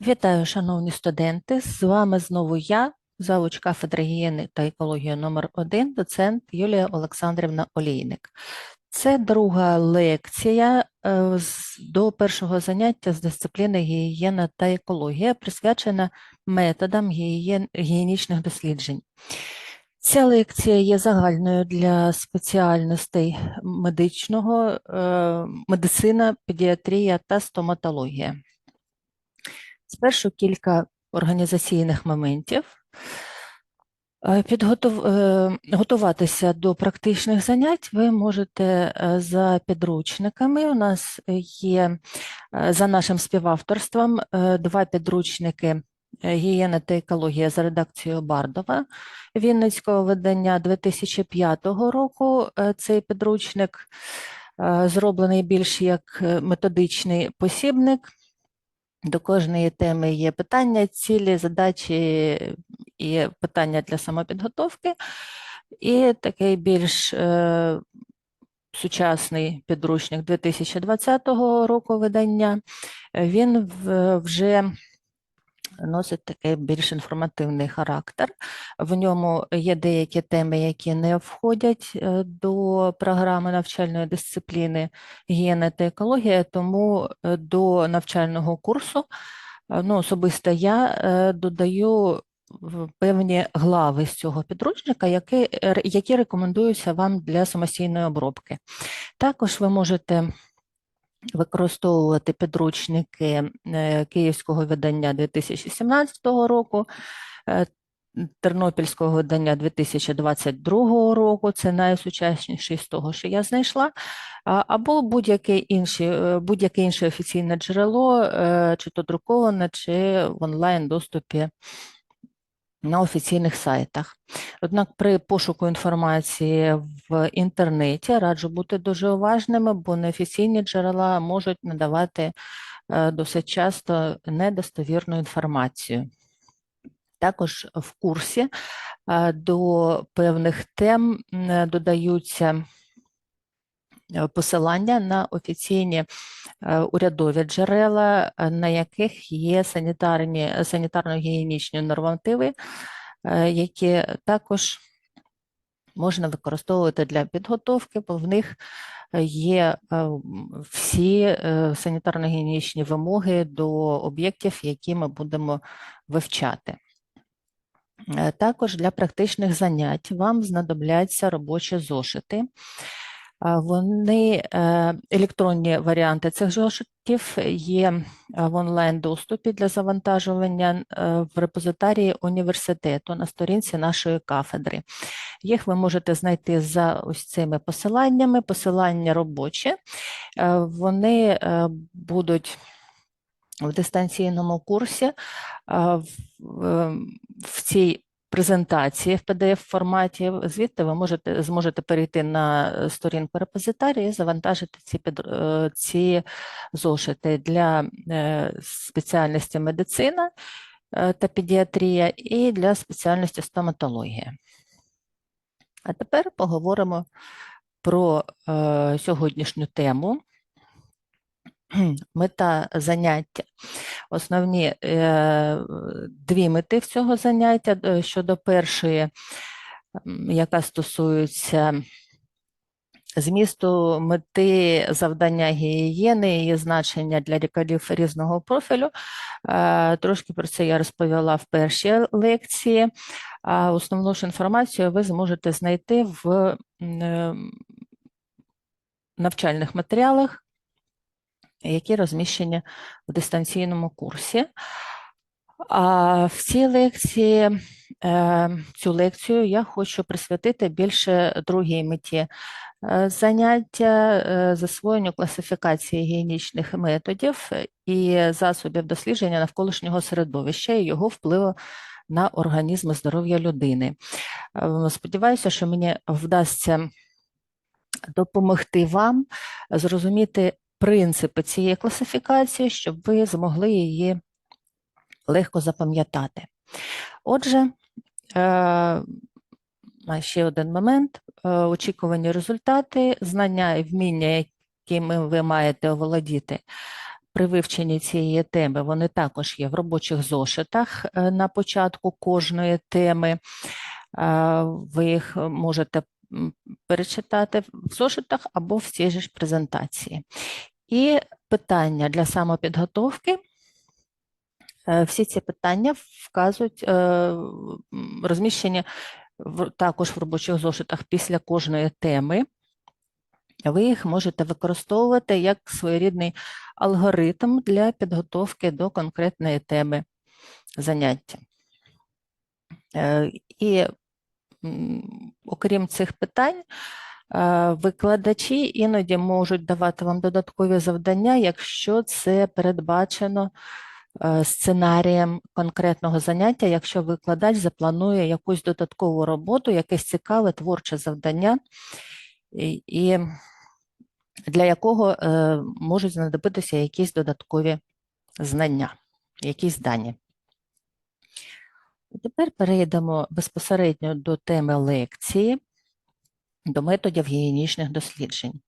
Вітаю, шановні студенти! З вами знову я, завуч кафедри гігієни та екології номер 1 доцент Юлія Олександрівна Олійник. Це друга лекція е, до першого заняття з дисципліни гігієна та екологія, присвячена методам гігієн- гігієнічних досліджень. Ця лекція є загальною для спеціальностей медичного, е, медицина, педіатрія та стоматологія. Спершу кілька організаційних моментів. Е, е, Готуватися до практичних занять ви можете за підручниками. У нас є за нашим співавторством два підручники «Гігієна та екологія» за редакцією Бардова Вінницького видання 2005 року. Е, Цей підручник е, зроблений більш як е, методичний посібник. До кожної теми є питання, цілі, задачі і питання для самопідготовки. І такий більш е, сучасний підручник 2020 року видання. е, Він вже носить такий більш інформативний характер. В ньому є деякі теми, які не входять е, до програми навчальної дисципліни гігієна та екологія, тому е, до навчального курсу е, ну, особисто я додаю певні глави з цього підручника, які, які рекомендуються вам для самостійної обробки. Також ви можете використовувати підручники е, Київського видання 2017 року, е, Тернопільського видання 2022 року, це найсучасніший з того, що я знайшла, або будь-яке інше, будь-яке інше офіційне джерело, е, чи то друковане, чи в онлайн-доступі на офіційних сайтах. Однак при пошуку інформації в інтернеті раджу бути дуже уважними, бо неофіційні джерела можуть надавати е, досить часто недостовірну інформацію. Також в курсі е, до певних тем додаються е, посилання на офіційні е, урядові джерела, е, на яких є санітарні, санітарно-гігієнічні нормативи, е, які також можна використовувати для підготовки, бо в них е, є е, всі е, санітарно-гігієнічні вимоги до об'єктів, які ми будемо вивчати. Е, Також для практичних занять вам знадобляться робочі зошити. Вони е, електронні варіанти цих зошитів є е, в онлайн-доступі для завантажування е, в репозитарії університету на сторінці нашої кафедри. Їх ви можете знайти за ось цими посиланнями. Посилання робочі. Вони будуть в дистанційному курсі. в цій презентації в PDF-форматі, звідти ви можете, зможете перейти на е, сторінку репозитарії і завантажити ці, під, е, ці зошити для е, спеціальності медицина та педіатрія і для спеціальності стоматологія. А тепер поговоримо про сьогоднішню тему. Мета заняття. Основні е, дві мети цього заняття. Е, Щодо першої, яка стосується змісту мети завдання гігієни, її значення для лікарів різного профілю. Е, Трошки про це я розповіла в першій лекції. А основну ж інформацію ви зможете знайти в навчальних матеріалах, які розміщені в дистанційному курсі. А в цій лекції, е, цю лекцію я хочу присвятити більше другій меті е, заняття е, засвоєнню класифікації гігієнічних методів і засобів дослідження навколишнього середовища і його впливу на організм і здоров'я людини. Сподіваюся, що мені вдасться допомогти вам зрозуміти принципи цієї класифікації, щоб ви змогли її легко запам'ятати. Отже, е, ще один момент: е, очікувані результати, знання і вміння, якими ви маєте оволодіти при вивченні цієї теми, вони також є в робочих зошитах е, на початку кожної теми. Ви їх можете перечитати в зошитах або в цій же ж презентації. І питання для самопідготовки. Е, Всі ці питання вказують е, в- також в робочих зошитах після кожної теми. Ви їх можете використовувати як своєрідний алгоритм для підготовки до конкретної теми заняття. Е, І окрім цих питань, е, викладачі іноді можуть давати вам додаткові завдання, якщо це передбачено е, сценарієм конкретного заняття, якщо викладач запланує якусь додаткову роботу, якесь цікаве творче завдання, і, для якого е, можуть знадобитися якісь додаткові знання, якісь дані. Тепер перейдемо безпосередньо до теми лекції, до методів гігієнічних досліджень.